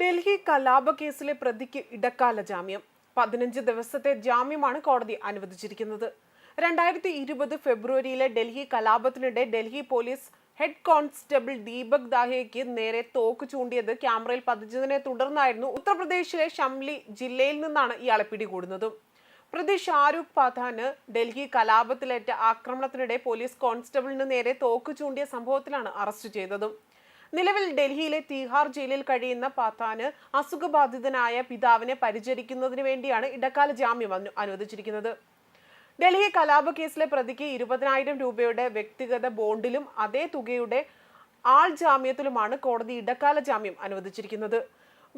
ഡൽഹി കലാപ കേസിലെ പ്രതിക്ക് ഇടക്കാല ജാമ്യം. പതിനഞ്ച് ദിവസത്തെ ജാമ്യമാണ് കോടതി അനുവദിച്ചിരിക്കുന്നത്. രണ്ടായിരത്തി ഇരുപത് ഫെബ്രുവരിയിലെ Delhi കലാപത്തിനിടെ Delhi police head constable Deepak ദാഹയ്ക്ക് നേരെ തോക്ക് ചൂണ്ടിയത് ക്യാമറയിൽ പതിച്ചതിനെ തുടർന്നായിരുന്നു ഉത്തർപ്രദേശിലെ ഷംലി ജില്ലയിൽ നിന്നാണ് ഇയാളെ പിടികൂടുന്നതും. പ്രതി ഷാരൂഖ് പഥാന് ഡൽഹി കലാപത്തിലേറ്റ ആക്രമണത്തിനിടെ പോലീസ് കോൺസ്റ്റബിളിന് നേരെ തോക്ക് ചൂണ്ടിയ സംഭവത്തിലാണ് അറസ്റ്റ് ചെയ്തതും. നിലവിൽ ഡൽഹിയിലെ തീഹാർ ജയിലിൽ കഴിയുന്ന പാത്താന് അസുഖബാധിതനായ പിതാവിനെ പരിചരിക്കുന്നതിന് വേണ്ടിയാണ് ഇടക്കാല ജാമ്യം അനുവദിച്ചിരിക്കുന്നത്. ഡൽഹി കലാപ കേസിലെ പ്രതിക്ക് ഇരുപതിനായിരം രൂപയുടെ വ്യക്തിഗത ബോണ്ടിലും അതേ തുകയുടെ ആൾ ജാമ്യത്തിലുമാണ് കോടതി ഇടക്കാല ജാമ്യം അനുവദിച്ചിരിക്കുന്നത്.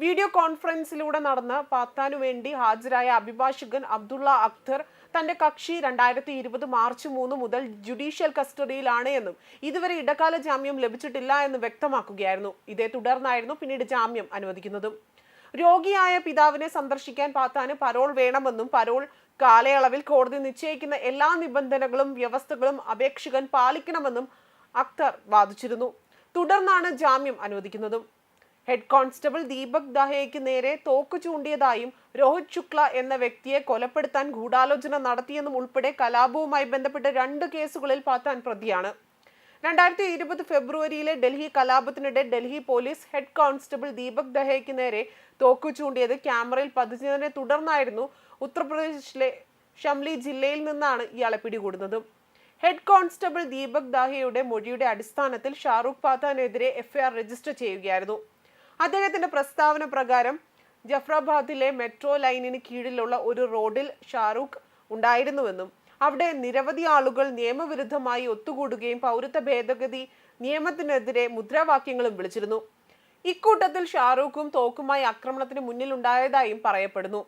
വീഡിയോ കോൺഫറൻസിലൂടെ നടന്ന പാത്താനു വേണ്ടി ഹാജരായ അഭിഭാഷകൻ അബ്ദുള്ള അക്തർ തന്റെ കക്ഷി രണ്ടായിരത്തി ഇരുപത് മാർച്ച് മൂന്ന് മുതൽ ജുഡീഷ്യൽ കസ്റ്റഡിയിലാണ് എന്നും ഇതുവരെ ഇടക്കാല ജാമ്യം ലഭിച്ചിട്ടില്ല എന്ന് വ്യക്തമാക്കുകയായിരുന്നു. ഇതേ തുടർന്നായിരുന്നു പിന്നീട് ജാമ്യം അനുവദിക്കുന്നതും. രോഗിയായ പിതാവിനെ സന്ദർശിക്കാൻ പാത്താന് പരോൾ വേണമെന്നും പരോൾ കാലയളവിൽ കോടതി നിശ്ചയിക്കുന്ന എല്ലാ നിബന്ധനകളും വ്യവസ്ഥകളും അപേക്ഷകൻ പാലിക്കണമെന്നും അക്തർ വാദിച്ചിരുന്നു. തുടർന്നാണ് ജാമ്യം അനുവദിക്കുന്നതും. ഹെഡ് കോൺസ്റ്റബിൾ ദീപക് ദഹയ്ക്ക് നേരെ തോക്ക് ചൂണ്ടിയതായും രോഹിത് ശുക്ല എന്ന വ്യക്തിയെ കൊലപ്പെടുത്താൻ ഗൂഢാലോചന നടത്തിയെന്നും ഉൾപ്പെടെ കലാപവുമായി ബന്ധപ്പെട്ട രണ്ട് കേസുകളിൽ പാത്താൻ പ്രതിയാണ്. രണ്ടായിരത്തി ഇരുപത് ഫെബ്രുവരിയിലെ Delhi കലാപത്തിനിടെ Delhi police head constable Deepak ദഹയ്ക്ക് നേരെ തോക്ക് ചൂണ്ടിയത് ക്യാമറയിൽ പതിച്ചതിനെ തുടർന്നായിരുന്നു ഉത്തർപ്രദേശിലെ ഷംലി ജില്ലയിൽ നിന്നാണ് ഇയാളെ പിടികൂടുന്നത്. ഹെഡ് കോൺസ്റ്റബിൾ ദീപക് ദാഹയുടെ മൊഴിയുടെ അടിസ്ഥാനത്തിൽ ഷാറൂഖ് പാത്താനെതിരെ എഫ്ഐആർ രജിസ്റ്റർ ചെയ്യുകയായിരുന്നു. അദ്ദേഹത്തിന്റെ പ്രസ്താവന പ്രകാരം ജഫ്രാബാദിലെ മെട്രോ ലൈനിന് കീഴിലുള്ള ഒരു റോഡിൽ ഷാറൂഖ് ഉണ്ടായിരുന്നുവെന്നും അവിടെ നിരവധി ആളുകൾ നിയമവിരുദ്ധമായി ഒത്തുകൂടുകയും പൗരത്വ ഭേദഗതി നിയമത്തിനെതിരെ മുദ്രാവാക്യങ്ങളും വിളിച്ചിരുന്നു. ഇക്കൂട്ടത്തിൽ ഷാറൂഖും തോക്കുമായി ആക്രമണത്തിന് മുന്നിലുണ്ടായതായും പറയപ്പെടുന്നു.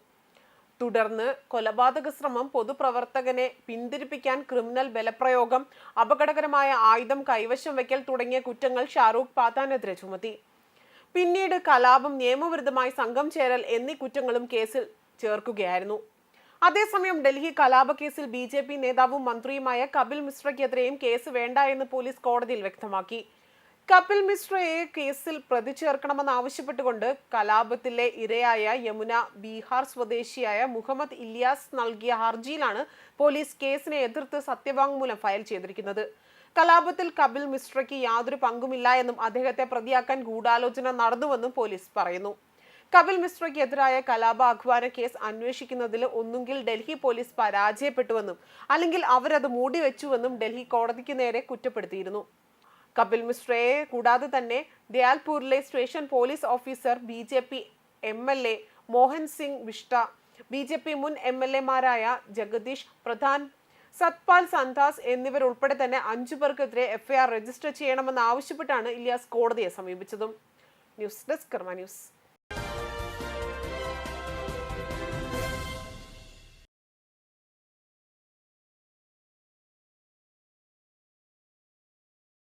തുടർന്ന് കൊലപാതക ശ്രമം പൊതുപ്രവർത്തകനെ പിന്തിരിപ്പിക്കാൻ ക്രിമിനൽ ബലപ്രയോഗം അപകടകരമായ ആയുധം കൈവശം വയ്ക്കൽ തുടങ്ങിയ കുറ്റങ്ങൾ ഷാറൂഖ് പാത്താനെതിരെ ചുമത്തി. പിന്നീട് കലാപം നിയമവിരുദ്ധമായി സംഘം ചേരൽ എന്നീ കുറ്റങ്ങളും കേസിൽ ചേർക്കുകയായിരുന്നു. അതേസമയം ഡൽഹി കലാപ കേസിൽ ബി ജെ പി നേതാവും മന്ത്രിയുമായ കപിൽ മിശ്രയ്ക്കെതിരെയും കേസ് വേണ്ട എന്ന് പോലീസ് കോടതിയിൽ വ്യക്തമാക്കി. കപിൽ മിശ്രയെ കേസിൽ പ്രതി ചേർക്കണമെന്ന് ആവശ്യപ്പെട്ടുകൊണ്ട് കലാപത്തിലെ ഇരയായ യമുന ബീഹാർ സ്വദേശിയായ മുഹമ്മദ് ഇല്യാസ് നൽകിയ ഹർജിയിലാണ് പോലീസ് കേസിനെ എതിർത്ത് സത്യവാങ്മൂലം ഫയൽ ചെയ്തിരിക്കുന്നത്. കലാപത്തിൽ കപിൽ മിശ്രയ്ക്ക് യാതൊരു പങ്കുമില്ല എന്നും അദ്ദേഹത്തെ പ്രതിയാക്കാൻ ഗൂഢാലോചന നടന്നുവെന്നും പോലീസ് പറയുന്നു. കപിൽ മിശ്രയ്ക്കെതിരായ കലാപ അഖ്വാന കേസ് അന്വേഷിക്കുന്നതിൽ ഒന്നുകിൽ ഡൽഹി പോലീസ് പരാജയപ്പെട്ടുവെന്നും അല്ലെങ്കിൽ അവരത് മൂടിവെച്ചുവെന്നും ഡൽഹി കോടതിക്ക് നേരെ കുറ്റപ്പെടുത്തിയിരുന്നു. കപിൽ മിശ്രയെ കൂടാതെ തന്നെ ദയാൽപൂരിലെ station police officer B J P M L A Mohan Singh Bisht B J P മുൻ എം എൽ എമാരായ ജഗദീഷ് പ്രധാൻ സത്പാൽ സന്താസ് എന്നിവരുൾപ്പെടെ തന്നെ അഞ്ചു പേർക്കെതിരെ എഫ്ഐആർ രജിസ്റ്റർ ചെയ്യണമെന്ന് ആവശ്യപ്പെട്ടാണ് ഇലിയാസ് കോടതിയെ സമീപിച്ചതും. News desk Karma news.